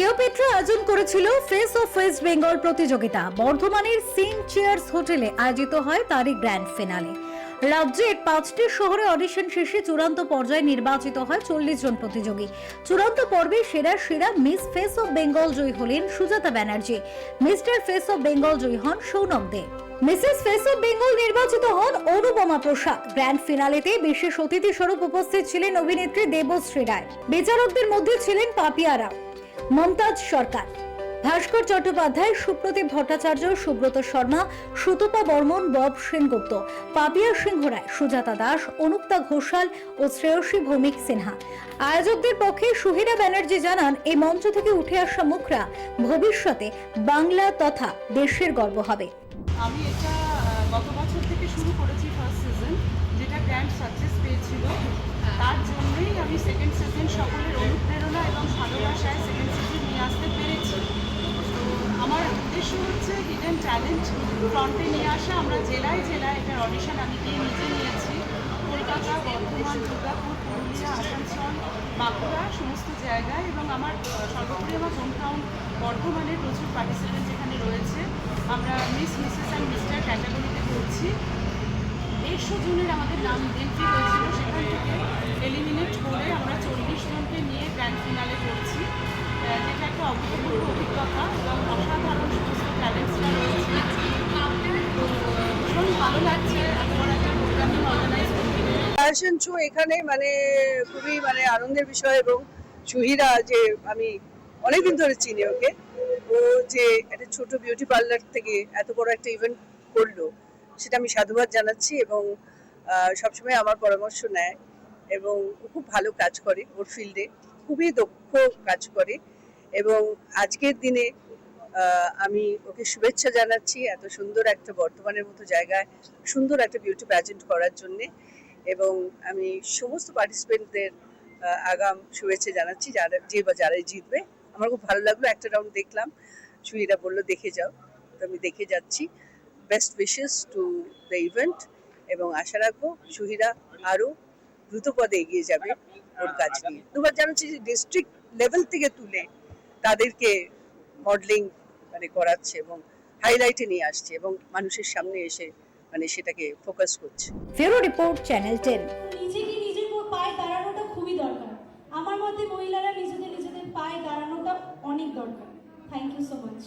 Cleopatra আয়োজন করেছিল face of West Bengal প্রতিযোগিতা। বর্ধমানের সেন্ট চেয়ার্স হোটেলে আয়োজিত হয় তারই গ্র্যান্ড ফিনালে। রাজ্যের পাঁচটি শহরে অডিশন শেষে চূড়ান্ত পর্যায়ে নির্বাচিত হয় চল্লিশ জন প্রতিযোগী। চূড়ান্ত পর্বে সেরা সেরা মিস ফেস অফ বেঙ্গল জয়ী হলেন Sujata Banerjee. Mr face of Bengal জয়ী হন Sounam De. Mrs face of Bengal নির্বাচিত হন অনুপমা প্রসাদ। গ্র্যান্ড ফিনালেতে বিশেষ অতিথি স্বরূপ উপস্থিত ছিলেন অভিনেত্রী দেবশ্রী রায়। বিচারকদের মধ্যে ছিলেন পাপিয়া রাও। মমতাজ সরকার। ভাস্কর চট্টোপাধ্যায় সুপ্রদীপ ভট্টাচার্য সুব্রত শর্মা সুতপা বর্মন বব সেনগুপ্ত পাপিয়া সিংহ রায় সুজাতা দাস অনুক্তা ঘোষাল ও শ্রেয়সী ভৌমিক সিনহা। আয়োজকদের পক্ষে সুহিরা ব্যানার্জি জানান এই মঞ্চ থেকে উঠে আসা মুখরা ভবিষ্যতে বাংলা তথা দেশের গর্ব হবে। আমি এটা গত বছর থেকে শুরু করেছি ফার্স্ট সিজন যেটা গ্র্যান্ড সাকসেস পেয়েছিল। তার জন্যই আমি সেকেন্ড সিজন সকলের অনুপ্রেরণা এবং ভালোবাসায় সেকেন্ড সিজন নিয়ে আসতে পেরেছি। তো আমার উদ্দেশ্য হচ্ছে হিডেন ট্যালেন্ট ফ্রন্টে নিয়ে আসা। আমরা জেলায় জেলায় এটার অডিশন আমি গিয়ে নিজে নিয়েছি। কলকাতা, বর্ধমান, দুর্গাপুর, পুরুলিয়া, আসানসোল, বাঁকুড়া সমস্ত জায়গায় এবং আমার সর্বোপরি আমার হোম টাউন বর্ধমানের প্রচুর পার্টিসিপেন্ট যেখানে রয়েছে। আমরা মিস মিসেস অ্যান্ড মিস্টার ক্যাটাগরিতে করছি দেড়শো জনের আমাদের নাম এন্ট্রি হয়েছিল, সেখান থেকে এলিমিনেট করে আমরা চল্লিশ জনকে নিয়ে গ্র্যান্ড ফিনালে করছি। যেটা একটা অভূতপূর্ব অভিজ্ঞতা এবং অসাধারণ সমস্ত ট্যালেন্টসরা রয়েছে। ভীষণ ভালো লাগছে ফ্যাশন শো এখানে মানে খুবই মানে আনন্দের বিষয় এবং সুহিরা যে আমি অনেকদিন ধরে চিনি ওকে, ও যে একটা ছোট বিউটি পার্লার থেকে এত বড় একটা ইভেন্ট করল। সেটা আমি সাধুবাদ জানাচ্ছি এবং সবসময় আমার পরামর্শ নেয় এবং খুব ভালো কাজ করে ওর ফিল্ডে খুবই দক্ষ কাজ করে এবং আজকের দিনে আমি ওকে শুভেচ্ছা জানাচ্ছি এত সুন্দর একটা বর্তমানের মতো জায়গায়, সুন্দর একটা বিউটি প্যাজেন্ট করার জন্যে এবং আমি সমস্ত পার্টিসিপেন্টদের আগাম শুভেচ্ছা জানাচ্ছি যারা যে বা যারাই জিতবে। আমার খুব ভালো লাগল, একটা রাউন্ড দেখলাম। সুইরা বলল, দেখে যাও। তো আমি দেখে যাচ্ছি। Best wishes to the event এবং আশা রাখব সুহিরা আরও দ্রুত পদে এগিয়ে যাবে ওর কাজ নিয়ে। দুবার জানাচ্ছি যে ডিস্ট্রিক্ট লেভেল থেকে তুলে তাদেরকে মডেলিং মানে করাচ্ছে এবং হাইলাইটে নিয়ে আসছে এবং মানুষের সামনে এসে মানে সেটাকে ফোকাস করছে। ফেরো রিপোর্ট চ্যানেল টেন। নিজেকে নিজের পায়ে দাঁড়ানোটা খুবই দরকার। আমার মতে মহিলারা নিজেদের নিজেদের পায়ে দাঁড়ানোটা অনেক দরকার। Thank you so much